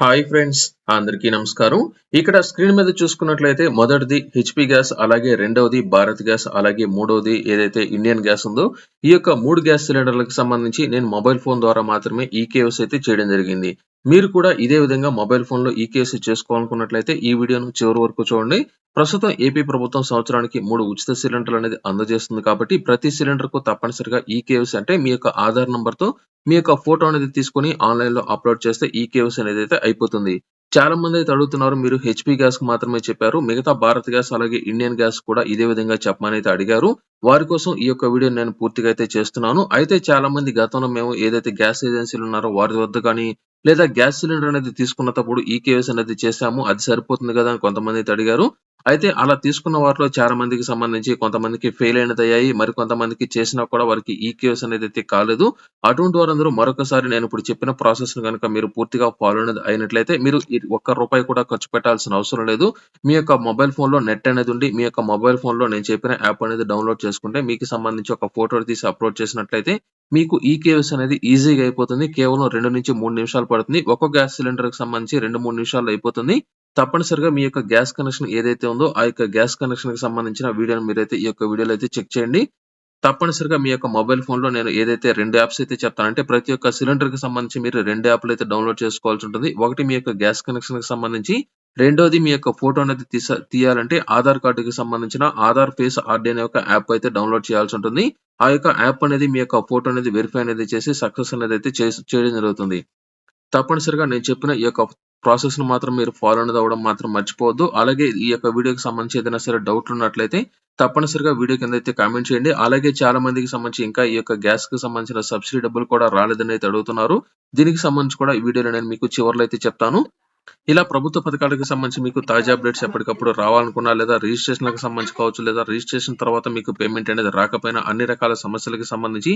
Hi friends అందరికీ నమస్కారం. ఇక్కడ స్క్రీన్ మీద చూసుకున్నట్లయితే మొదటిది హెచ్పి గ్యాస్ అలాగే రెండవది భారత్ గ్యాస్ అలాగే మూడవది ఏదైతే ఇండియన్ గ్యాస్ ఉందో ఈ యొక్క మూడు గ్యాస్ సిలిండర్లకు సంబంధించి నేను మొబైల్ ఫోన్ ద్వారా మాత్రమే ఈ కేవస్ అయితే చేయడం జరిగింది. మీరు కూడా ఇదే విధంగా మొబైల్ ఫోన్లో ఈ కేసు చేసుకోవాలనుకున్నట్లయితే ఈ వీడియోను చివరి వరకు చూడండి. ప్రస్తుతం ఏపీ ప్రభుత్వం సంవత్సరానికి మూడు ఉచిత సిలిండర్లు అనేది అందజేస్తుంది కాబట్టి ప్రతి సిలిండర్కు తప్పనిసరిగా ఈ కేవస్ అంటే మీ యొక్క ఆధార్ నంబర్తో మీ యొక్క ఫోటో అనేది తీసుకొని ఆన్లైన్లో అప్లోడ్ చేస్తే ఈ కేవస్ అనేది అయితే అయిపోతుంది. చాలా మంది అయితే అడుగుతున్నారు మీరు హెచ్పి గ్యాస్కు మాత్రమే చెప్పారు. మిగతా భారత్ గ్యాస్ అలాగే ఇండియన్ గ్యాస్ కూడా ఇదే విధంగా చెప్పమని అయితే అడిగారు. వారి కోసం ఈ యొక్క వీడియో నేను పూర్తిగా అయితే చేస్తున్నాను. అయితే చాలా మంది గతంలో మేము ఏదైతే గ్యాస్ ఏజెన్సీలు ఉన్నారో వారి వద్ద కానీ లేదా గ్యాస్ సిలిండర్ అనేది తీసుకున్నప్పుడు ఈ కేవైసీ అనేది చేశాము అది సరిపోతుంది కదా అని కొంతమంది అయితే అడిగారు. అయితే అలా తీసుకున్న వారిలో చాలా మందికి సంబంధించి కొంతమందికి ఫెయిల్ అయినది అయ్యాయి. మరి కొంతమందికి చేసినా కూడా వారికి ఈ కేవైసీ అనేది అయితే కాలేదు. అటువంటి వారందరూ మరొకసారి నేను ఇప్పుడు చెప్పిన ప్రాసెస్ కనుక మీరు పూర్తిగా ఫాలో అనేది అయినట్లయితే మీరు ఒక్క రూపాయి కూడా ఖర్చు పెట్టాల్సిన అవసరం లేదు. మీ యొక్క మొబైల్ ఫోన్లో నెట్ అనేది ఉండి మీ యొక్క మొబైల్ ఫోన్లో నేను చెప్పిన యాప్ అనేది డౌన్లోడ్ చేసుకుంటే మీకు సంబంధించి ఒక ఫోటో తీసి అప్లోడ్ చేసినట్లయితే మీకు ఈ కేవ్స్ అనేది ఈజీగా అయిపోతుంది. కేవలం రెండు నుంచి మూడు నిమిషాలు పడుతుంది. ఒక్కో గ్యాస్ సిలిండర్కి సంబంధించి రెండు మూడు నిమిషాల్లో అయిపోతుంది. తప్పనిసరిగా మీ యొక్క గ్యాస్ కనెక్షన్ ఏదైతే ఉందో ఆ యొక్క గ్యాస్ కనెక్షన్కి సంబంధించిన వీడియోని మీరైతే ఈ యొక్క వీడియోలో అయితే చెక్ చేయండి. తప్పనిసరిగా మీ యొక్క మొబైల్ ఫోన్లో నేను ఏదైతే రెండు యాప్స్ అయితే చెప్తానంటే ప్రతి ఒక్క సిలిండర్కి సంబంధించి మీరు రెండు యాప్లు అయితే డౌన్లోడ్ చేసుకోవాల్సి ఉంటుంది. ఒకటి మీ యొక్క గ్యాస్ కనెక్షన్కి సంబంధించి రెండోది మీ యొక్క ఫోటో అనేది తీస తీయాలంటే ఆధార్ కార్డుకి సంబంధించిన ఆధార్ ఫేస్ ఆర్డీ అనే ఒక యాప్ అయితే డౌన్లోడ్ చేయాల్సి ఉంటుంది. ఆ యొక్క యాప్ అనేది మీ యొక్క ఫోటో అనేది వెరిఫై అనేది చేసి సక్సెస్ అనేది అయితే చేయడం జరుగుతుంది. తప్పనిసరిగా నేను చెప్పిన ఈ యొక్క ప్రాసెస్ను మాత్రం మీరు ఫాలో అనేది అవ్వడం మాత్రం మర్చిపోవద్దు. అలాగే ఈ యొక్క వీడియోకి సంబంధించి ఏదైనా సరే డౌట్లు ఉన్నట్లయితే తప్పనిసరిగా వీడియో కింద అయితే కామెంట్ చేయండి. అలాగే చాలా మందికి సంబంధించి ఇంకా ఈ యొక్క గ్యాస్కి సంబంధించిన సబ్సిడీ డబ్బులు కూడా రాలేదని అయితే అడుగుతున్నారు. దీనికి సంబంధించి కూడా ఈ వీడియోలో నేను మీకు చివరిలో అయితే చెప్తాను. ఇలా ప్రభుత్వ పథకాలకు సంబంధించి మీకు తాజా అప్డేట్స్ ఎప్పటికప్పుడు రావాలనుకున్నా లేదా రిజిస్ట్రేషన్లకు సంబంధించి కావచ్చు లేదా రిజిస్ట్రేషన్ తర్వాత మీకు పేమెంట్ అనేది రాకపోయినా అన్ని రకాల సమస్యలకు సంబంధించి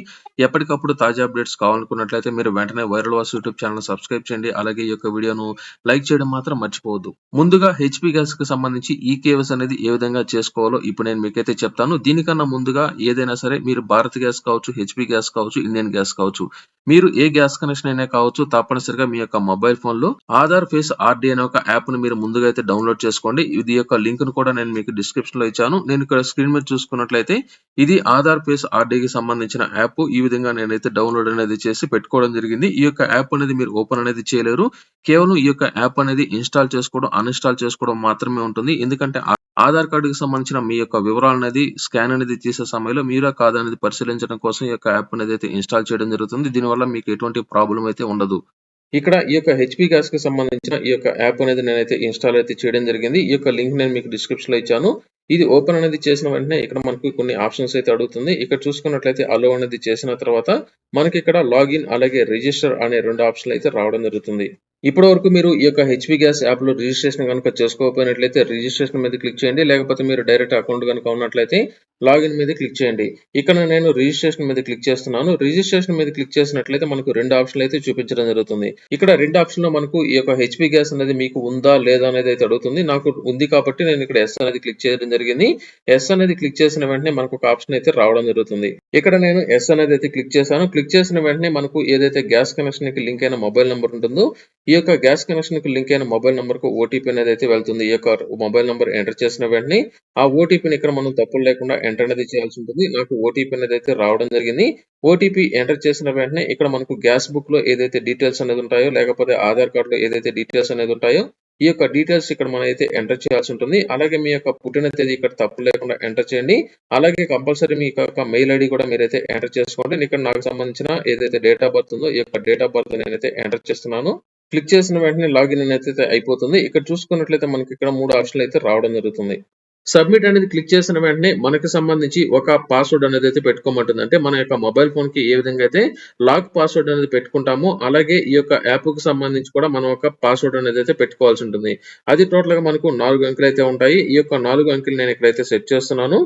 ఎప్పటికప్పుడు తాజా అప్డేట్స్ కావాలనుకున్నట్లయితే మీరు వెంటనే వైరల్ వాస్ యూట్యూబ్ ఛానల్ సబ్స్క్రైబ్ చేయండి. అలాగే ఈ యొక్క వీడియోను లైక్ చేయడం మాత్రం మర్చిపోవద్దు. ముందుగా హెచ్పి గ్యాస్కి సంబంధించి ఈ కేవస్ అనేది ఏ విధంగా చేసుకోవాలో ఇప్పుడు నేను మీకైతే చెప్తాను. దీనికన్నా ముందుగా ఏదైనా సరే మీరు భారత్ గ్యాస్ కావచ్చు హెచ్పి గ్యాస్ కావచ్చు ఇండియన్ గ్యాస్ కావచ్చు. మీరు ఏ గ్యాస్ కనెక్షన్ అయినా కావచ్చు తప్పనిసరిగా మీ యొక్క మొబైల్ ఫోన్లో ఆధార్ ఫేస్ ఆర్ ఆర్డీ అనే ఒక యాప్ను మీరు ముందుగా అయితే డౌన్లోడ్ చేసుకోండి. ఇది యొక్క లింక్ను కూడా నేను మీకు డిస్క్రిప్షన్లో ఇచ్చాను. నేను ఇక్కడ స్క్రీన్ మీద చూసుకున్నట్లయితే ఇది ఆధార్ పేస్ ఆర్డీకి సంబంధించిన యాప్ ఈ విధంగా నేనైతే డౌన్లోడ్ అనేది చేసి పెట్టుకోవడం జరిగింది. ఈ యొక్క యాప్ అనేది మీరు ఓపెన్ అనేది చేయలేరు. కేవలం ఈ యొక్క యాప్ అనేది ఇన్స్టాల్ చేసుకోవడం అన్ఇన్స్టాల్ చేసుకోవడం మాత్రమే ఉంటుంది. ఎందుకంటే ఆ- ఆధార్ కార్డుకి సంబంధించిన మీ యొక్క వివరాలు అనేది స్కాన్ అనేది తీసే సమయంలో మీరా కాదా అనేది పరిశీలించడం కోసం ఈ యొక్క యాప్ అనేది అయితే ఇన్స్టాల్ చేయడం జరుగుతుంది. దీనివల్ల మీకు ఎటువంటి ప్రాబ్లం అయితే ఉండదు. ఇక్కడ ఈ యొక్క హెచ్పి గ్యాస్కి సంబంధించిన ఈ యొక్క యాప్ అనేది నేనైతే ఇన్స్టాల్ అయితే చేయడం జరిగింది. ఈ యొక్క లింక్ నేను మీకు డిస్క్రిప్షన్లో ఇచ్చాను. ఇది ఓపెన్ అనేది చేసిన వెంటనే ఇక్కడ మనకు కొన్ని ఆప్షన్స్ అయితే అడుగుతుంది. ఇక్కడ చూసుకున్నట్లయితే అలో అనేది చేసిన తర్వాత మనకి ఇక్కడ లాగిన్ అలాగే రిజిస్టర్ అనే రెండు ఆప్షన్లు అయితే రావడం జరుగుతుంది. ఇప్పటి వరకు మీరు ఈ యొక్క హెచ్పి గ్యాస్ యాప్లో రిజిస్ట్రేషన్ కనుక చేసుకోకపోయినట్లయితే రిజిస్ట్రేషన్ మీద క్లిక్ చేయండి. లేకపోతే మీరు డైరెక్ట్ అకౌంట్ కనుక ఉన్నట్లయితే లాగిన్ మీద క్లిక్ చేయండి. ఇక్కడ నేను రిజిస్ట్రేషన్ మీద క్లిక్ చేస్తున్నాను. రిజిస్ట్రేషన్ మీద క్లిక్ చేసినట్లయితే మనకు రెండు ఆప్షన్లు అయితే చూపించడం జరుగుతుంది. ఇక్కడ రెండు ఆప్షన్లో మనకు ఈ యొక్క హెచ్పి గ్యాస్ అనేది మీకు ఉందా లేదా అనేది అయితే అడుగుతుంది. నాకు ఉంది కాబట్టి నేను ఇక్కడ ఎస్ అనేది క్లిక్ చేయడం జరిగింది. ఎస్ అనేది క్లిక్ చేసిన వెంటనే మనకు ఒక ఆప్షన్ అయితే రావడం జరుగుతుంది. ఇక్కడ నేను ఎస్ అనేది అయితే క్లిక్ చేశాను. క్లిక్ చేసిన వెంటనే మనకు ఏదైతే గ్యాస్ కనెక్షన్కి లింక్ అయిన మొబైల్ నెంబర్ ఉంటుందో ఈ యొక్క గ్యాస్ కనెక్షన్కి లింక్ అయిన మొబైల్ నెంబర్కు ఓటీపీ అనేది అయితే వెళ్తుంది. ఈ యొక్క మొబైల్ నెంబర్ ఎంటర్ చేసిన వెంటనే ఆ ఓటీపీని ఇక్కడ మనం తప్పులు లేకుండా ఎంటర్ అనేది చేయాల్సి ఉంటుంది. నాకు ఓటీపీ అనేది అయితే రావడం జరిగింది. ఓటీపీ ఎంటర్ చేసిన వెంటనే ఇక్కడ మనకు గ్యాస్ బుక్లో ఏదైతే డీటెయిల్స్ అనేది ఉంటాయో లేకపోతే ఆధార్ కార్డు లో ఏదైతే డీటెయిల్స్ అనేది ఉంటాయో ఈ యొక్క డీటెయిల్స్ ఇక్కడ మనం అయితే ఎంటర్ చేయాల్సి ఉంటుంది. అలాగే మీ యొక్క పుట్టిన తేదీ ఇక్కడ తప్పు లేకుండా ఎంటర్ చేయండి. అలాగే కంపల్సరీ మీ యొక్క మెయిల్ ఐడి కూడా మీరైతే ఎంటర్ చేసుకోండి. ఇక్కడ నాకు సంబంధించిన ఏదైతే డేట్ ఆఫ్ బర్త్ ఉందో ఈ యొక్క డేట్ ఆఫ్ బర్త్ నేనైతే ఎంటర్ చేస్తున్నాను. క్లిక్ చేసిన వెంటనే లాగిన్ అనేది అయితే అయిపోతుంది. ఇక్కడ చూసుకున్నట్లయితే మనకి ఇక్కడ మూడు ఆప్షన్లు అయితే రావడం జరుగుతుంది. సబ్మిట్ అనేది క్లిక్ చేసిన వెంటనే మనకి సంబంధించి ఒక పాస్వర్డ్ అనేది అయితే పెట్టుకోమంటుంది. అంటే మన యొక్క మొబైల్ ఫోన్కి ఏ విధంగా అయితే లాక్ పాస్వర్డ్ అనేది పెట్టుకుంటామో అలాగే ఈ యొక్క యాప్కు సంబంధించి కూడా మనం ఒక పాస్వర్డ్ అనేది అయితే పెట్టుకోవాల్సి ఉంటుంది. అది టోటల్గా మనకు నాలుగు అంకెలు అయితే ఉంటాయి. ఈ యొక్క నాలుగు అంకెలు నేను ఇక్కడైతే సెట్ చేస్తున్నాను.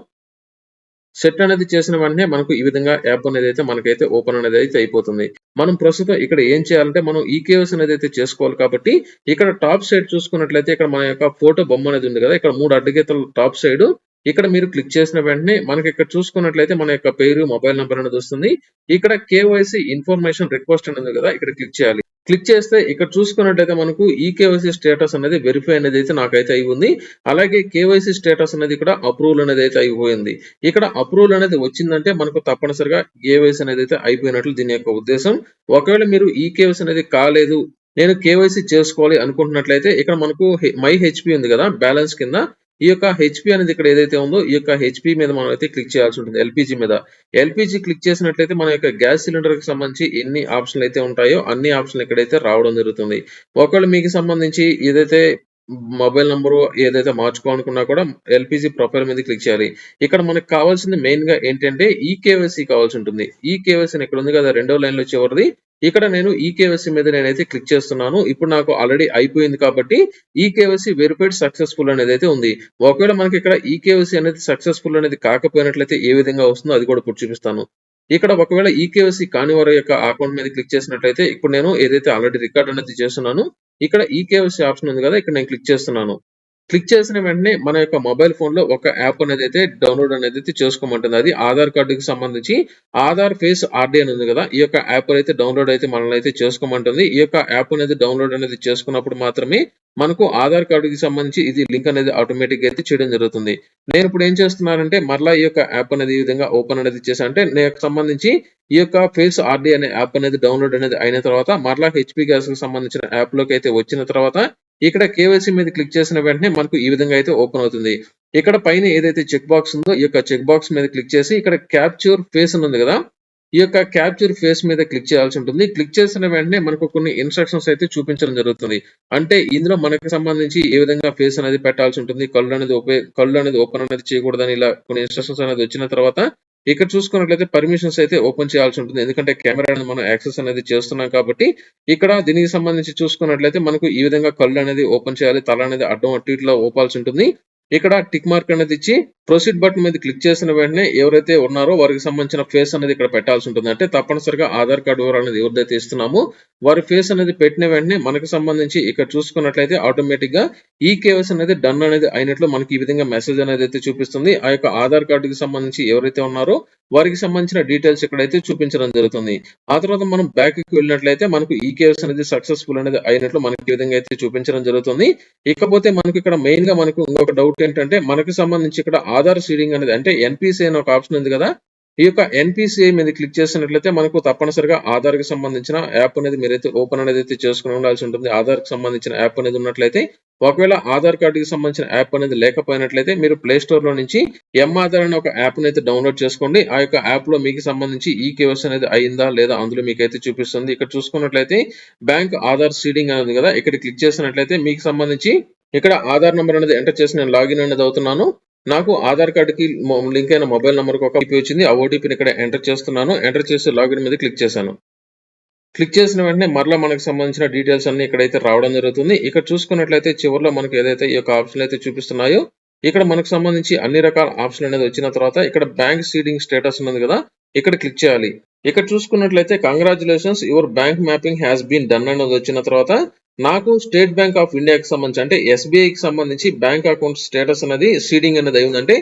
సెట్ అనేది చేసిన వెంటనే మనకు ఈ విధంగా యాప్ అనేది అయితే మనకైతే ఓపెన్ అనేది అయితే అయిపోతుంది. మనం ప్రస్తుతం ఇక్కడ ఏం చేయాలంటే మనం ఈ కేవస్ అనేది అయితే చేసుకోవాలి కాబట్టి ఇక్కడ టాప్ సైడ్ చూసుకున్నట్లయితే ఇక్కడ మన యొక్క ఫోటో బొమ్మ అనేది ఉంది కదా ఇక్కడ మూడు అడ్డగీతల టాప్ సైడ్. ఇక్కడ మీరు క్లిక్ చేసిన వెంటనే మనకి ఇక్కడ చూసుకున్నట్లయితే మన యొక్క పేరు మొబైల్ నెంబర్ అనేది వస్తుంది. ఇక్కడ కేవైసీ ఇన్ఫర్మేషన్ రిక్వెస్ట్ అనేది ఉంది కదా ఇక్కడ క్లిక్ చేయాలి. క్లిక్ చేస్తే ఇక్కడ చూసుకున్నట్లయితే మనకు ఈ కేవైసీ స్టేటస్ అనేది వెరిఫై అనేది అయితే నాకైతే అయి ఉంది. అలాగే కేవైసీ స్టేటస్ అనేది ఇక్కడ అప్రూవల్ అనేది అయితే అయిపోయింది ఇక్కడ అప్రూవల్ అనేది వచ్చిందంటే మనకు తప్పనిసరిగా కేవైసీ అనేది అయితే అయిపోయినట్లు దీని యొక్క ఉద్దేశం. ఒకవేళ మీరు ఈ కేవైసీ అనేది కాలేదు నేను కేవైసీ చేసుకోవాలి అనుకుంటున్నట్లయితే ఇక్కడ మనకు మై హెచ్పి ఉంది కదా బ్యాలెన్స్ కింద. ఈ యొక్క హెచ్పి అనేది ఇక్కడ ఏదైతే ఉందో ఈ యొక్క హెచ్పి మీద మనం అయితే క్లిక్ చేయాల్సి ఉంటుంది ఎల్పిజి మీద. ఎల్పిజి క్లిక్ చేసినట్లయితే మన యొక్క గ్యాస్ సిలిండర్కి సంబంధించి ఎన్ని ఆప్షన్లు అయితే ఉంటాయో అన్ని ఆప్షన్లు ఇక్కడైతే రావడం జరుగుతుంది. ఒకవేళ మీకు సంబంధించి ఏదైతే మొబైల్ నెంబర్ ఏదైతే మార్చుకోవాలనుకున్నా కూడా ఎల్పిజి ప్రొఫైల్ మీద క్లిక్ చేయాలి. ఇక్కడ మనకు కావాల్సింది మెయిన్గా ఏంటంటే ఈ కేవైసీ కావాల్సి ఉంటుంది. ఈ కేవైసీ ఇక్కడ ఉంది కదా రెండో లైన్లో చివరిది. ఇక్కడ నేను ఈ కేవైసీ మీద నేనైతే క్లిక్ చేస్తున్నాను. ఇప్పుడు నాకు ఆల్రెడీ అయిపోయింది కాబట్టి ఈ కేవైసీ వెరిఫైడ్ సక్సెస్ఫుల్ అనేది అయితే ఉంది. ఒకవేళ మనకి ఇక్కడ ఈ కేవైసీ అనేది సక్సెస్ఫుల్ అనేది కాకపోయినట్లయితే ఏ విధంగా వస్తుందో అది కూడా ఇప్పుడు చూపిస్తాను. ఇక్కడ ఒకవేళ ఈ కాని వారి యొక్క అకౌంట్ మీద క్లిక్ చేసినట్లయితే ఇప్పుడు నేను ఏదైతే ఆల్రెడీ రికార్డ్ అనేది చేస్తున్నాను ఇక్కడ ఈ ఆప్షన్ ఉంది కదా ఇక్కడ నేను క్లిక్ చేస్తున్నాను. క్లిక్ చేసిన వెంటనే మన యొక్క మొబైల్ ఫోన్లో ఒక యాప్ అనేది అయితే డౌన్లోడ్ అనేది అయితే చేసుకోమంటుంది అది ఆధార్ కార్డుకి సంబంధించి ఆధార్ ఫేస్ ఆర్డీ అని ఉంది కదా ఈ యొక్క యాప్ అయితే డౌన్లోడ్ అయితే మనల్ని అయితే చేసుకోమంటుంది. ఈ యొక్క యాప్ అనేది డౌన్లోడ్ అనేది చేసుకున్నప్పుడు మాత్రమే మనకు ఆధార్ కార్డుకి సంబంధించి ఇది లింక్ అనేది ఆటోమేటిక్గా అయితే చేయడం జరుగుతుంది. నేను ఇప్పుడు ఏం చేస్తున్నానంటే మరలా ఈ యొక్క యాప్ అనేది ఈ విధంగా ఓపెన్ అనేది చేసా అంటే నాకు సంబంధించి ఈ యొక్క ఫేస్ ఆర్డీ అనే యాప్ అనేది డౌన్లోడ్ అనేది అయిన తర్వాత మరలా హెచ్పి గ్యాస్కి సంబంధించిన యాప్లోకి అయితే వచ్చిన తర్వాత ఇక్కడ కేవైసీ మీద క్లిక్ చేసిన వెంటనే మనకు ఈ విధంగా అయితే ఓపెన్ అవుతుంది. ఇక్కడ పైన ఏదైతే చెక్ బాక్స్ ఉందో ఈ యొక్క చెక్ బాక్స్ మీద క్లిక్ చేసి ఇక్కడ క్యాప్చర్ ఫేస్ ఉంది కదా ఈ యొక్క క్యాప్చర్ ఫేస్ మీద క్లిక్ చేయాల్సి ఉంటుంది. క్లిక్ చేసిన వెంటనే మనకు కొన్ని ఇన్స్ట్రక్షన్స్ అయితే చూపించడం జరుగుతుంది. అంటే ఇందులో మనకి సంబంధించి ఏ విధంగా ఫేస్ అనేది పెట్టాల్సి ఉంటుంది కళ్ళు అనేది ఓపెన్ కళ్ళు అనేది ఓపెన్ అనేది చేయకూడదని ఇలా కొన్ని ఇన్స్ట్రక్షన్స్ అనేది వచ్చిన తర్వాత ఇక్కడ చూసుకున్నట్లయితే పర్మిషన్స్ అయితే ఓపెన్ చేయాల్సి ఉంటుంది. ఎందుకంటే కెమెరా అనేది మనం యాక్సెస్ అనేది చేస్తున్నాం కాబట్టి ఇక్కడ దీనికి సంబంధించి చూసుకున్నట్లయితే మనకు ఈ విధంగా కళ్ళు అనేది ఓపెన్ చేయాలి తల అనేది అడ్డం అటు ఇట్లా ఓపాల్సి ఉంటుంది. ఇక్కడ టిక్ మార్క్ అనేది ఇచ్చి ప్రొసీడ్ బటన్ మీద క్లిక్ చేసిన వెంటనే ఎవరైతే ఉన్నారో వారికి సంబంధించిన ఫేస్ అనేది ఇక్కడ పెట్టాల్సి ఉంటుంది. అంటే తప్పనిసరిగా ఆధార్ కార్డు వివరాలు అనేది ఎవరిదైతే ఇస్తున్నామో వారి ఫేస్ అనేది పెట్టిన వెంటనే మనకు సంబంధించి ఇక్కడ చూసుకున్నట్లయితే ఆటోమేటిక్గా ఈ కేవైసీ అనేది డన్ అనేది అయినట్లు మనకి ఈ విధంగా మెసేజ్ అనేది అయితే చూపిస్తుంది. ఆ యొక్క ఆధార్ కార్డుకి సంబంధించి ఎవరైతే ఉన్నారో వారికి సంబంధించిన డీటెయిల్స్ ఇక్కడైతే చూపించడం జరుగుతుంది. ఆ తర్వాత మనం బ్యాక్కి వెళ్ళినట్లయితే మనకు ఈ కేవైసీ అనేది సక్సెస్ఫుల్ అనేది అయినట్లు మనకి ఈ విధంగా అయితే చూపించడం జరుగుతుంది. ఇకపోతే మనకి ఇక్కడ మెయిన్గా మనకు ఇంకొక డౌట్ ఏంటంటే మనకి సంబంధించి ఇక్కడ ఆధార్ సీడింగ్ అనేది అంటే ఎన్పిసి అనే ఒక ఆప్షన్ ఉంది కదా ఈ యొక్క ఎన్పిసిఐ మీద క్లిక్ చేసినట్లయితే మనకు తప్పనిసరిగా ఆధార్కి సంబంధించిన యాప్ అనేది మీరైతే ఓపెన్ అనేది అయితే చేసుకుని ఉండాల్సి ఉంటుంది. ఆధార్కి సంబంధించిన యాప్ అనేది ఉన్నట్లయితే ఒకవేళ ఆధార్ కార్డుకి సంబంధించిన యాప్ అనేది లేకపోయినట్లయితే మీరు ప్లే స్టోర్లో నుంచి ఎం ఆధార్ అనే ఒక యాప్ అయితే డౌన్లోడ్ చేసుకోండి. ఆ యొక్క యాప్లో మీకు సంబంధించి ఈ కేవస్ అనేది అయిందా లేదా అందులో మీకు అయితే చూపిస్తుంది. ఇక్కడ చూసుకున్నట్లయితే బ్యాంక్ ఆధార్ సీడింగ్ అనేది కదా ఇక్కడ క్లిక్ చేసినట్లయితే మీకు సంబంధించి ఇక్కడ ఆధార్ నెంబర్ అనేది ఎంటర్ చేసి నేను లాగిన్ అనేది అవుతున్నాను. నాకు ఆధార్ కార్డుకి లింక్ అయిన మొబైల్ నెంబర్ ఒక ఓటీపీ వచ్చింది. ఆ ఓటీపీని ఇక్కడ ఎంటర్ చేస్తున్నాను. ఎంటర్ చేసి లాగిన్ మీద క్లిక్ చేశాను. క్లిక్ చేసిన వెంటనే మరలా మనకు సంబంధించిన డీటెయిల్స్ అన్ని ఇక్కడైతే రావడం జరుగుతుంది. ఇక్కడ చూసుకున్నట్లయితే చివరిలో మనకు ఏదైతే ఈ యొక్క ఆప్షన్ అయితే చూపిస్తున్నాయో ఇక్కడ మనకు సంబంధించి అన్ని రకాల ఆప్షన్ అనేది వచ్చిన తర్వాత ఇక్కడ బ్యాంక్ సీడింగ్ స్టేటస్ ఉన్నది కదా ఇక్కడ క్లిక్ చేయాలి. ఇక్కడ చూసుకున్నట్లయితే congratulations your bank mapping has been done అనేది వచ్చిన తర్వాత నాకు స్టేట్ బ్యాంక్ ఆఫ్ ఇండియాకి సంబంధించి అంటే ఎస్బీఐకి కి సంబంధించి బ్యాంక్ అకౌంట్ స్టేటస్ అనేది సీడింగ్ అనేది అయి ఉందంటే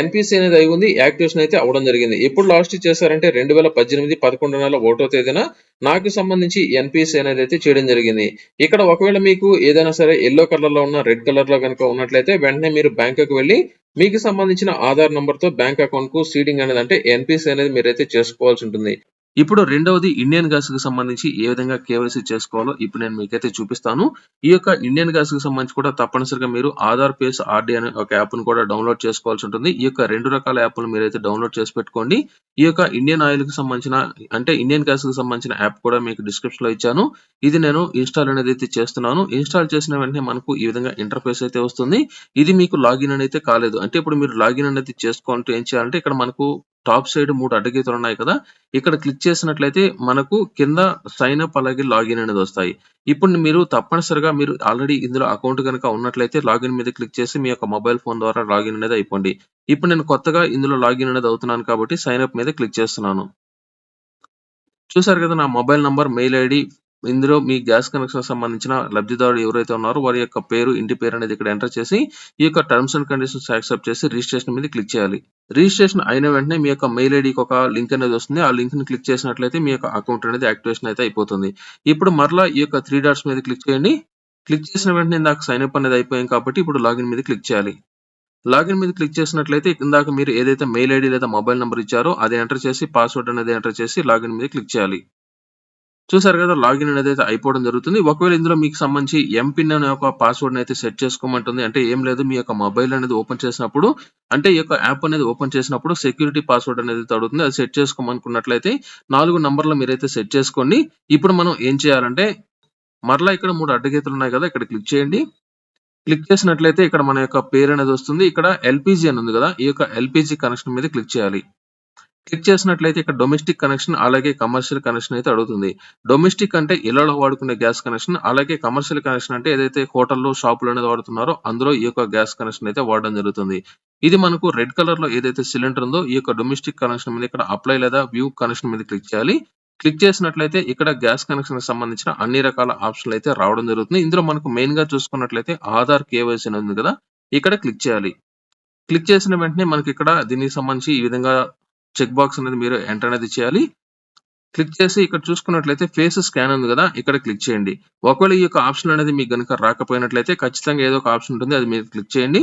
ఎన్పిసి అనేది అయి ఉంది యాక్టివేషన్ అయితే అవడం జరిగింది. ఎప్పుడు లాస్ట్ చేశారంటే రెండు వేల పద్దెనిమిది పదకొండు నెల ఒకటో తేదీన నాకు సంబంధించి ఎన్పిసి అనేది అయితే చేయడం జరిగింది. ఇక్కడ ఒకవేళ మీకు ఏదైనా సరే ఎల్లో కలర్లో ఉన్న రెడ్ కలర్లో కనుక ఉన్నట్లయితే వెంటనే మీరు బ్యాంకుకి వెళ్ళి మీకు సంబంధించిన ఆధార్ నంబర్తో బ్యాంక్ అకౌంట్కు సీడింగ్ అనేది అంటే ఎన్పిసి అనేది మీరైతే చేసుకోవాల్సి ఉంటుంది. ఇప్పుడు రెండవది ఇండియన్ గ్యాస్కి సంబంధించి ఏ విధంగా కేవైసీ చేసుకోవాలో ఇప్పుడు నేను మీకైతే చూపిస్తాను. ఈ యొక్క ఇండియన్ గ్యాస్కి సంబంధించి కూడా తప్పనిసరిగా మీరు ఆధార్ పేస్ ఆర్డీ అనే ఒక యాప్ను కూడా డౌన్లోడ్ చేసుకోవాల్సి ఉంటుంది. ఈ యొక్క రెండు రకాల యాప్లు మీరైతే డౌన్లోడ్ చేసి పెట్టుకోండి. ఈ యొక్క ఇండియన్ ఆయిల్కి సంబంధించిన అంటే ఇండియన్ గ్యాస్కి సంబంధించిన యాప్ కూడా మీకు డిస్క్రిప్షన్లో ఇచ్చాను. ఇది నేను ఇన్స్టాల్ అనేది అయితే చేస్తున్నాను. ఇన్స్టాల్ చేసిన వెంటనే మనకు ఈ విధంగా ఇంటర్ఫేస్ అయితే వస్తుంది. ఇది మీకు లాగిన్ అనేది కాలేదు. అంటే ఇప్పుడు మీరు లాగిన్ అనేది చేసుకోవాలంటే ఏం చేయాలంటే ఇక్కడ మనకు టాప్ సైడ్ మూడు అడ్డగీతలు ఉన్నాయి కదా ఇక్కడ క్లిక్ చేసినట్లయితే మనకు కింద సైన్ అప్ అలాగే లాగిన్ అనేది వస్తాయి. ఇప్పుడు మీరు తప్పనిసరిగా మీరు ఆల్రెడీ ఇందులో అకౌంట్ కనుక ఉన్నట్లయితే లాగిన్ మీద క్లిక్ చేసి మీ యొక్క మొబైల్ ఫోన్ ద్వారా లాగిన్ అనేది అయిపోండి. ఇప్పుడు నేను కొత్తగా ఇందులో లాగిన్ అనేది అవుతున్నాను కాబట్టి సైన్ అప్ మీద క్లిక్ చేస్తున్నాను. చూసారు కదా నా మొబైల్ నంబర్ మెయిల్ ఐడి ఇందులో మీ గ్యాస్ కనెక్షన్ సంబంధించిన లబ్ధిదారుడు ఎవరైతే ఉన్నారో వారి యొక్క పేరు, ఇంటి పేరు అనేది ఇక్కడ ఎంటర్ చేసి, ఈ యొక్క టర్మ్స్ అండ్ కండిషన్స్ యాక్సెప్ట్ చేసి రిజిస్ట్రేషన్ మీద క్లిక్ చేయాలి. రిజిస్ట్రేషన్ అయిన వెంటనే మీ యొక్క మెయిల్ ఐడికి ఒక లింక్ అనేది వస్తుంది. ఆ లింక్‌ని క్లిక్ చేసినట్లయితే మీ యొక్క అకౌంట్ అనేది యాక్టివేషన్ అయితే అయిపోతుంది. ఇప్పుడు మరలా ఈ యొక్క త్రీ డాట్స్ మీద క్లిక్ చేయండి. క్లిక్ చేసిన వెంటనే ఇందాక సైన్అప్ అనేది అయిపోయింది కాబట్టి ఇప్పుడు లాగిన్ మీద క్లిక్ చేయాలి. లాగిన్ మీద క్లిక్ చేసినట్లయితే ఇందాక మీరు ఏదైతే మెయిల్ ఐడి లేదా మొబైల్ నెంబర్ ఇచ్చారో అది ఎంటర్ చేసి పాస్వర్డ్ అనేది ఎంటర్ చేసి లాగిన్ మీద క్లిక్ చేయాలి. చూసారు కదా! లాగిన్ అనేది అయితే అయిపోవడం జరుగుతుంది. ఒకవేళ ఇందులో మీకు సంబంధించి ఎంపిన్ అనే ఒక పాస్వర్డ్ అయితే సెట్ చేసుకోమంటుంది. అంటే ఏం లేదు మీ యొక్క మొబైల్ అనేది ఓపెన్ చేసినప్పుడు అంటే ఈ యొక్క యాప్ అనేది ఓపెన్ చేసినప్పుడు సెక్యూరిటీ పాస్వర్డ్ అనేది అయితే అడుగుతుంది. అది సెట్ చేసుకోమనుకున్నట్లయితే నాలుగు నంబర్‌లు మీరైతే సెట్ చేసుకోండి. ఇప్పుడు మనం ఏం చేయాలంటే మరలా ఇక్కడ మూడు అడ్డగీతలు ఉన్నాయి కదా! ఇక్కడ క్లిక్ చేయండి. క్లిక్ చేసినట్లయితే ఇక్కడ మన యొక్క పేరు అనేది వస్తుంది. ఇక్కడ ఎల్పిజి అని ఉంది కదా! ఈ యొక్క ఎల్పిజి కనెక్షన్ మీద క్లిక్ చేయాలి. క్లిక్ చేసినట్లయితే ఇక్కడ డొమెస్టిక్ కనెక్షన్ అలాగే కమర్షియల్ కనెక్షన్ అయితే అడుగుతుంది. డొమెస్టిక్ అంటే ఇళ్ళలో వాడుకునే గ్యాస్ కనెక్షన్. అలాగే కమర్షియల్ కనెక్షన్ అంటే ఏదైతే హోటల్‌లో, షాపులు అనేది వాడుతున్నారో అందులో ఈ యొక్క గ్యాస్ కనెక్షన్ అయితే వాడడం జరుగుతుంది. ఇది మనకు రెడ్ కలర్లో ఏదైతే సిలిండర్ ఉందో ఈ యొక్క డొమెస్టిక్ కనెక్షన్ మీద ఇక్కడ అప్లై లేదా వ్యూ కనెక్షన్ మీద క్లిక్ చేయాలి. క్లిక్ చేసినట్లయితే ఇక్కడ గ్యాస్ కనెక్షన్ సంబంధించిన అన్ని రకాల ఆప్షన్‌లు అయితే రావడం జరుగుతుంది. ఇందులో మనకు మెయిన్‌గా చూసుకున్నట్లయితే ఆధార్ కేవైసీ అనేది ఉంది కదా! ఇక్కడ క్లిక్ చేయాలి. క్లిక్ చేసిన వెంటనే మనకి ఇక్కడ దీనికి సంబంధించి ఈ విధంగా చెక్ బాక్స్ అనేది మీరు ఎంటర్ అనేది చేయాలి. క్లిక్ చేసి ఇక్కడ చూసుకున్నట్లయితే ఫేస్ స్కాన్ ఉంది కదా! ఇక్కడ క్లిక్ చేయండి. ఒకవేళ ఈ యొక్క ఆప్షన్ అనేది మీకు గనుక రాకపోయినట్లయితే ఖచ్చితంగా ఏదో ఒక ఆప్షన్ ఉంటుంది. అది మీరు క్లిక్ చేయండి.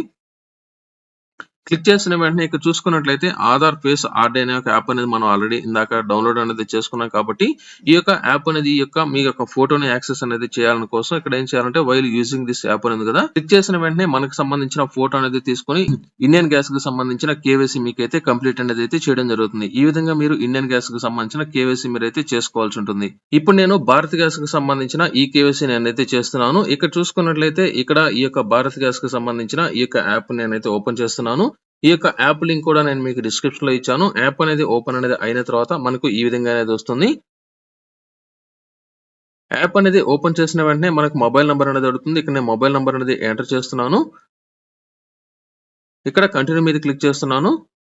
క్లిక్ చేసిన వెంటనే ఇక్కడ చూసుకున్నట్లయితే ఆధార్ ఫేస్ ఆర్డ్ అనే ఒక యాప్ అనేది మనం ఆల్రెడీ ఇందాక డౌన్‌లోడ్ అనేది చేసుకున్నాం కాబట్టి ఈ యొక్క యాప్ అనేది ఈ యొక్క మీ యొక్క ఫోటోని యాక్సెస్ అనేది చేయాలని కోసం ఇక్కడ ఏం చేయాలంటే వైల్ యూజింగ్ దిస్ యాప్ అనేది కదా! క్లిక్ చేసిన వెంటనే మనకు సంబంధించిన ఫోటో అనేది తీసుకొని ఇండియన్ గ్యాస్కి సంబంధించిన కేవైసీ మీకైతే కంప్లీట్ అనేది అయితే చేయడం జరుగుతుంది. ఈ విధంగా మీరు ఇండియన్ గ్యాస్కి సంబంధించిన కేవైసీ అయితే చేసుకోవాల్సి ఉంటుంది. ఇప్పుడు నేను భారత్ గ్యాస్‌కి సంబంధించిన ఈ కేవైసీ నేనైతే చేస్తున్నాను. ఇక్కడ చూసుకున్నట్లయితే ఇక్కడ ఈ యొక్క భారత్ గ్యాస్కి సంబంధించిన ఈ యొక్క యాప్ నేనైతే ఓపెన్ చేస్తున్నాను. ఈ యొక్క యాప్ లింక్ కూడా నేను మీకు డిస్క్రిప్షన్‌లో ఇచ్చాను. యాప్ అనేది ఓపెన్ అనేది అయిన తర్వాత మనకు ఈ విధంగా అనేది వస్తుంది. యాప్ అనేది ఓపెన్ చేసిన వెంటనే మనకు మొబైల్ నెంబర్ అనేది అడుగుతుంది. ఇక్కడ నేను మొబైల్ నెంబర్ అనేది ఎంటర్ చేస్తున్నాను. ఇక్కడ కంటిన్యూ మీద క్లిక్ చేస్తున్నాను.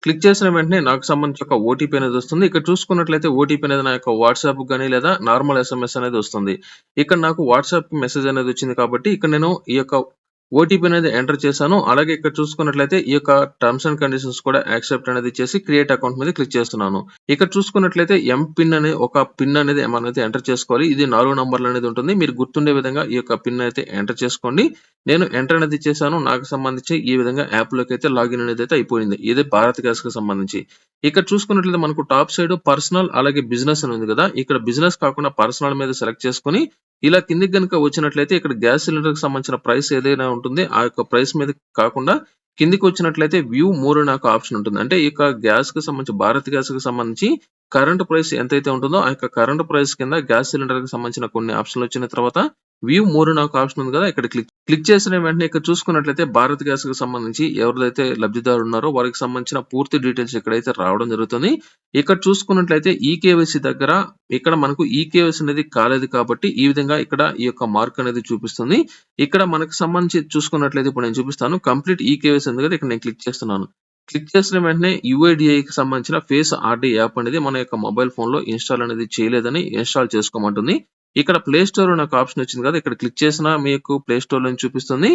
క్లిక్ చేసిన వెంటనే నాకు సంబంధించి ఒక ఓటీపీ అనేది వస్తుంది. ఇక్కడ చూసుకున్నట్లయితే ఓటీపీ అనేది నా యొక్క వాట్సాప్ కానీ లేదా నార్మల్ ఎస్ఎంఎస్ అనేది వస్తుంది. ఇక్కడ నాకు వాట్సాప్ మెసేజ్ అనేది వచ్చింది కాబట్టి ఇక్కడ నేను ఈ యొక్క ఓటీపీ అనేది ఎంటర్ చేశాను. అలాగే ఇక్కడ చూసుకున్నట్లయితే ఈ యొక్క టర్మ్స్ అండ్ కండిషన్స్ కూడా యాక్సెప్ట్ అనేది చేసి క్రియేట్ అకౌంట్ మీద క్లిక్ చేస్తున్నాను. ఇక్కడ చూసుకున్నట్లయితే ఎంపిన్ అనే ఒక పిన్ అనేది మనమైతే ఎంటర్ చేసుకోవాలి. ఇది నాలుగు నంబర్లు అనేది ఉంటుంది. మీరు గుర్తుండే విధంగా ఈ యొక్క పిన్ అయితే ఎంటర్ చేసుకోండి. నేను ఎంటర్ అనేది చేశాను. నాకు సంబంధించి ఈ విధంగా యాప్లోకి అయితే లాగిన్ అనేది అయితే అయిపోయింది. ఇది భారత్ గ్యాస్‌కి సంబంధించి. ఇక్కడ చూసుకున్నట్లయితే మనకు టాప్ సైడ్ పర్సనల్ అలాగే బిజినెస్ అని ఉంది కదా! ఇక్కడ బిజినెస్ కాకుండా పర్సనల్ మీద సెలెక్ట్ చేసుకొని ఇలా కిందకి కనుక వచ్చినట్లయితే ఇక్కడ గ్యాస్ సిలిండర్‌కి సంబంధించిన ప్రైస్ ఏదైనా ఉంటుంది. ఆ యొక్క ప్రైస్ మీద కాకుండా కిందకి వచ్చినట్లయితే వ్యూ మోర్ నాకు ఒక ఆప్షన్ ఉంటుంది. అంటే ఈ యొక్క గ్యాస్‌కి సంబంధించి భారత్ గ్యాస్‌కి సంబంధించి కరెంట్ ప్రైస్ ఎంతైతే ఉంటుందో ఆ యొక్క కరెంట్ ప్రైస్ కింద గ్యాస్ సిలిండర్‌కి సంబంధించిన కొన్ని ఆప్షన్‌లు వచ్చిన తర్వాత వ్యూ మోర్ నాకు ఆప్షన్ ఉంది కదా! ఇక్కడ క్లిక్ క్లిక్ చేసిన వెంటనే ఇక్కడ చూసుకున్నట్లయితే భారత్ గ్యాస్‌కి సంబంధించి ఎవరైతే లబ్ధిదారు ఉన్నారో వారికి సంబంధించిన పూర్తి డీటెయిల్స్ ఇక్కడైతే రావడం జరుగుతుంది. ఇక్కడ చూసుకున్నట్లయితే ఈకేవైసీ దగ్గర ఇక్కడ మనకు ఈకేవైసీ అనేది కాలేదు కాబట్టి ఈ విధంగా ఇక్కడ ఈ యొక్క మార్క్ అనేది చూపిస్తుంది. ఇక్కడ మనకు సంబంధించి చూసుకున్నట్లయితే ఇప్పుడు నేను చూపిస్తాను. కంప్లీట్ ఈకేవైసీ ఉంది కదా! ఇక్కడ నేను క్లిక్ చేస్తున్నాను. క్లిక్ చేసిన వెంటనే కి సంబంధించిన ఫేస్ ఆర్‌డీ యాప్ అనేది మన యొక్క మొబైల్ ఫోన్‌లో ఇన్‌స్టాల్ అనేది చేయలేదని ఇన్‌స్టాల్ చేసుకోమంటుంది. ఇక్కడ ప్లే స్టోర్ అని ఒక ఆప్షన్ వచ్చింది కదా! ఇక్కడ క్లిక్ చేసినా మీకు ప్లే స్టోర్ అని చూపిస్తుంది.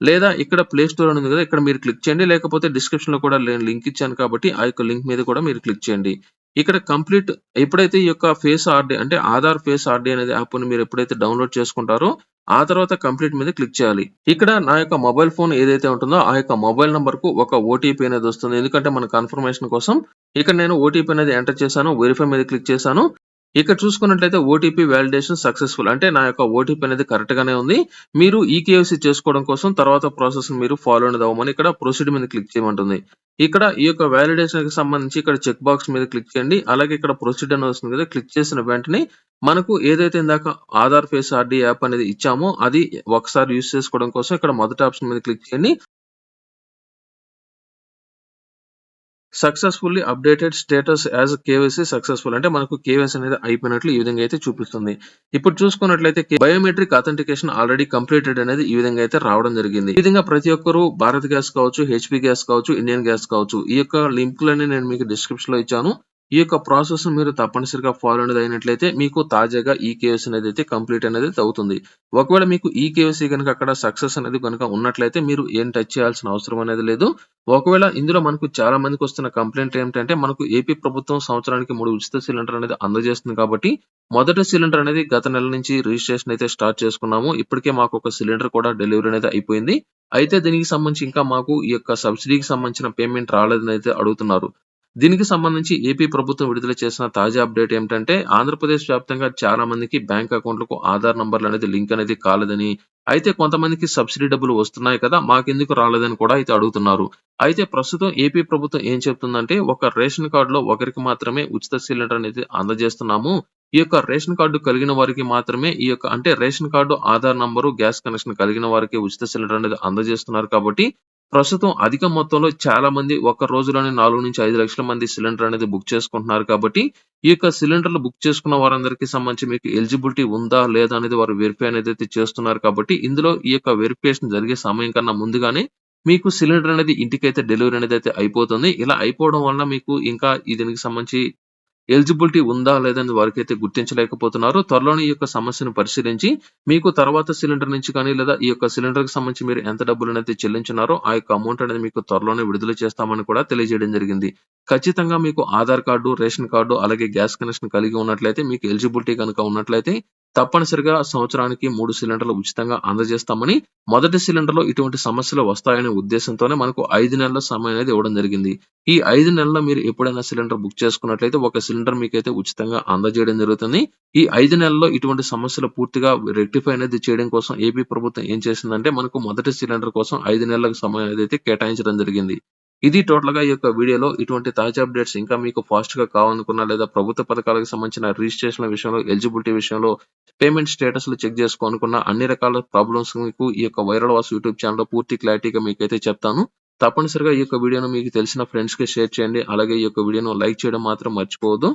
లేదా ఇక్కడ ప్లే స్టోర్ అని ఉంది కదా! ఇక్కడ మీరు క్లిక్ చేయండి. లేకపోతే డిస్క్రిప్షన్లో కూడా నేను లింక్ ఇచ్చాను కాబట్టి ఆ యొక్క లింక్ మీద కూడా మీరు క్లిక్ చేయండి. ఇక్కడ కంప్లీట్ ఎప్పుడైతే ఈ యొక్క ఫేస్ ఆర్‌డీ అంటే ఆధార్ ఫేస్ ఆర్‌డీ అనేది యాప్‌ని మీరు ఎప్పుడైతే డౌన్‌లోడ్ చేసుకుంటారో ఆ తర్వాత కంప్లీట్ మీద క్లిక్ చేయాలి. ఇక్కడ నా యొక్క మొబైల్ ఫోన్ ఏదైతే ఉంటుందో ఆ యొక్క మొబైల్ నంబర్‌కు ఒక ఓటీపీ అనేది వస్తుంది. ఎందుకంటే మన కన్ఫర్మేషన్ కోసం ఇక్కడ నేను ఓటీపీ అనేది ఎంటర్ చేశాను. వెరిఫై మీద క్లిక్ చేశాను. ఇక్కడ చూసుకున్నట్లయితే ఓటీపీ వ్యాలిడేషన్ సక్సెస్‌ఫుల్ అంటే నా యొక్క ఓటీపీ అనేది కరెక్ట్ గానే ఉంది. మీరు ఈకేవైసీ చేసుకోవడం కోసం తర్వాత ప్రాసెస్ మీరు ఫాలో అనేది అవ్వమని ఇక్కడ ప్రొసీడ్ మీద క్లిక్ చేయమంటుంది. ఇక్కడ ఈ యొక్క వ్యాలిడేషన్కి సంబంధించి ఇక్కడ చెక్ బాక్స్ మీద క్లిక్ చేయండి. అలాగే ఇక్కడ ప్రొసీడ్ అని వస్తుంది కదా! క్లిక్ చేసిన వెంటనే మనకు ఏదైతే ఇందాక ఆధార్ ఫేస్ ఆర్‌డీ యాప్ అనేది ఇచ్చామో అది ఒకసారి యూస్ చేసుకోవడం కోసం ఇక్కడ మొదటి ఆప్షన్ మీద క్లిక్ చేయండి. Successfully updated status as KYC successful అంటే మనకు కేవైసీ అనేది అయిపోయినట్లు ఈ విధంగా అయితే చూపిస్తుంది. ఇప్పుడు చూసుకున్నట్లయితే బయోమెట్రిక్ అథెంటికేషన్ ఆల్రెడీ కంప్లీటెడ్ అనేది ఈ విధంగా అయితే రావడం జరిగింది. ఈ విధంగా ప్రతి ఒక్కరు భారత్ గ్యాస్ కావచ్చు, హెచ్‌పీ గ్యాస్ కావచ్చు, ఇండియన్ గ్యాస్ కావచ్చు ఈ యొక్క లింకులన్నీ నేను మీకు డిస్క్రిప్షన్లో ఇచ్చాను. ఈ యొక్క ప్రాసెస్ మీరు తప్పనిసరిగా ఫాలో అనేది అయినట్లయితే మీకు తాజాగా ఈ కేవైసీ అనేది అయితే కంప్లీట్ అనేది అవుతుంది. ఒకవేళ మీకు ఈ కేవైసీ కనుక అక్కడ సక్సెస్ అనేది కనుక ఉన్నట్లయితే మీరు ఏం టచ్ చేయాల్సిన అవసరం అనేది లేదు. ఒకవేళ ఇందులో మనకు చాలా మందికి వస్తున్న కంప్లైంట్ ఏంటంటే మనకు ఏపీ ప్రభుత్వం సంవత్సరానికి మూడు ఉచిత సిలిండర్ అనేది అందజేస్తుంది కాబట్టి మొదటి సిలిండర్ అనేది గత నెల నుంచి రిజిస్ట్రేషన్ అయితే స్టార్ట్ చేసుకున్నాము. ఇప్పటికే మాకు ఒక సిలిండర్ కూడా డెలివరీ అనేది అయిపోయింది. అయితే దీనికి సంబంధించి ఇంకా మాకు ఈ యొక్క సబ్సిడీకి సంబంధించిన పేమెంట్ రాలేదని అయితే అడుగుతున్నారు. దీనికి సంబంధించి ఏపీ ప్రభుత్వం విడుదల చేసిన తాజా అప్డేట్ ఏమిటంటే ఆంధ్రప్రదేశ్ వ్యాప్తంగా చాలా మందికి బ్యాంక్ అకౌంట్లకు ఆధార్ నంబర్లు అనేది లింక్ అనేది కాలేదని అయితే కొంతమందికి సబ్సిడీ డబ్బులు వస్తున్నాయి కదా మాకెందుకు రాలేదని కూడా అయితే అడుగుతున్నారు. అయితే ప్రస్తుతం ఏపీ ప్రభుత్వం ఏం చెప్తుందంటే ఒక రేషన్ కార్డులో ఒకరికి మాత్రమే ఉచిత సిలిండర్ అనేది అందజేస్తున్నాము. ఈ యొక్క రేషన్ కార్డు కలిగిన వారికి మాత్రమే ఈ యొక్క అంటే ration card Aadhaar number gas connection కలిగిన వారికి ఉచిత సిలిండర్ అనేది అందజేస్తున్నారు కాబట్టి ప్రస్తుతం అధిక మొత్తంలో చాలా మంది ఒక రోజులోనే నాలుగు నుంచి ఐదు లక్షల మంది సిలిండర్ అనేది బుక్ చేసుకుంటున్నారు కాబట్టి ఈ యొక్క సిలిండర్లు బుక్ చేసుకున్న వారందరికీ సంబంధించి మీకు ఎలిజిబిలిటీ ఉందా లేదా అనేది వారు వెరిఫై అనేది అయితే చేస్తున్నారు కాబట్టి ఇందులో ఈ యొక్క వెరిఫికేషన్ జరిగే సమయం కన్నా ముందుగానే మీకు సిలిండర్ అనేది ఇంటికైతే డెలివరీ అనేది అయితే అయిపోతుంది. ఇలా అయిపోవడం వల్ల మీకు ఇంకా ఈ దీనికి సంబంధించి ఎలిజిబిలిటీ ఉందా లేదని వారికైతే గుర్తించలేకపోతున్నారు త్వరలోనే ఈ యొక్క సమస్యను పరిశీలించి మీకు తర్వాత సిలిండర్ నుంచి కానీ లేదా ఈ యొక్క సిలిండర్కి సంబంధించి మీరు ఎంత డబ్బులు అయితే చెల్లించున్నారో ఆ యొక్క అమౌంట్ అనేది మీకు త్వరలోనే విడుదల చేస్తామని కూడా తెలియజేయడం జరిగింది. ఖచ్చితంగా మీకు ఆధార్ కార్డు రేషన్ కార్డు అలాగే గ్యాస్ కనెక్షన్ కలిగి ఉన్నట్లయితే మీకు ఎలిజిబిలిటీ కనుక ఉన్నట్లయితే తప్పనిసరిగా సంవత్సరానికి మూడు సిలిండర్లు ఉచితంగా అందజేస్తామని మొదటి సిలిండర్లో ఇటువంటి సమస్యలు వస్తాయనే ఉద్దేశంతోనే మనకు ఐదు నెలల సమయం అనేది ఇవ్వడం జరిగింది. ఈ ఐదు నెలల్లో మీరు ఎప్పుడైనా సిలిండర్ బుక్ చేసుకున్నట్లయితే ఒక సిలిండర్ మీకైతే ఉచితంగా అందజేయడం జరుగుతుంది. ఈ ఐదు నెలల్లో ఇటువంటి సమస్యలు పూర్తిగా రెక్టిఫై అనేది చేయడం కోసం ఏపీ ప్రభుత్వం ఏం చేసిందంటే మనకు మొదటి సిలిండర్ కోసం ఐదు నెలలకు సమయం అనేది కేటాయించడం జరిగింది. ఇది టోటల్గా ఈ యొక్క వీడియోలో ఇటువంటి తాజా అప్డేట్స్ ఇంకా మీకు ఫాస్ట్గా కావాలనుకున్నా లేదా ప్రభుత్వ పథకాలకు సంబంధించిన రిజిస్ట్రేషన్ విషయంలో ఎలిజిబిలిటీ విషయంలో పేమెంట్ స్టేటస్ చెక్ చేసుకోనుకున్న అన్ని రకాల ప్రాబ్లమ్స్ మీకు ఈ యొక్క వైరల్ వాస్ యూట్యూబ్ ఛానల్ పూర్తి క్లారిటీగా మీకైతే చెప్తాను. తప్పనిసరిగా ఈ యొక్క వీడియోను మీకు తెలిసిన ఫ్రెండ్స్కి షేర్ చేయండి. అలాగే ఈ యొక్క వీడియోను లైక్ చేయడం మాత్రం మర్చిపోవద్దు.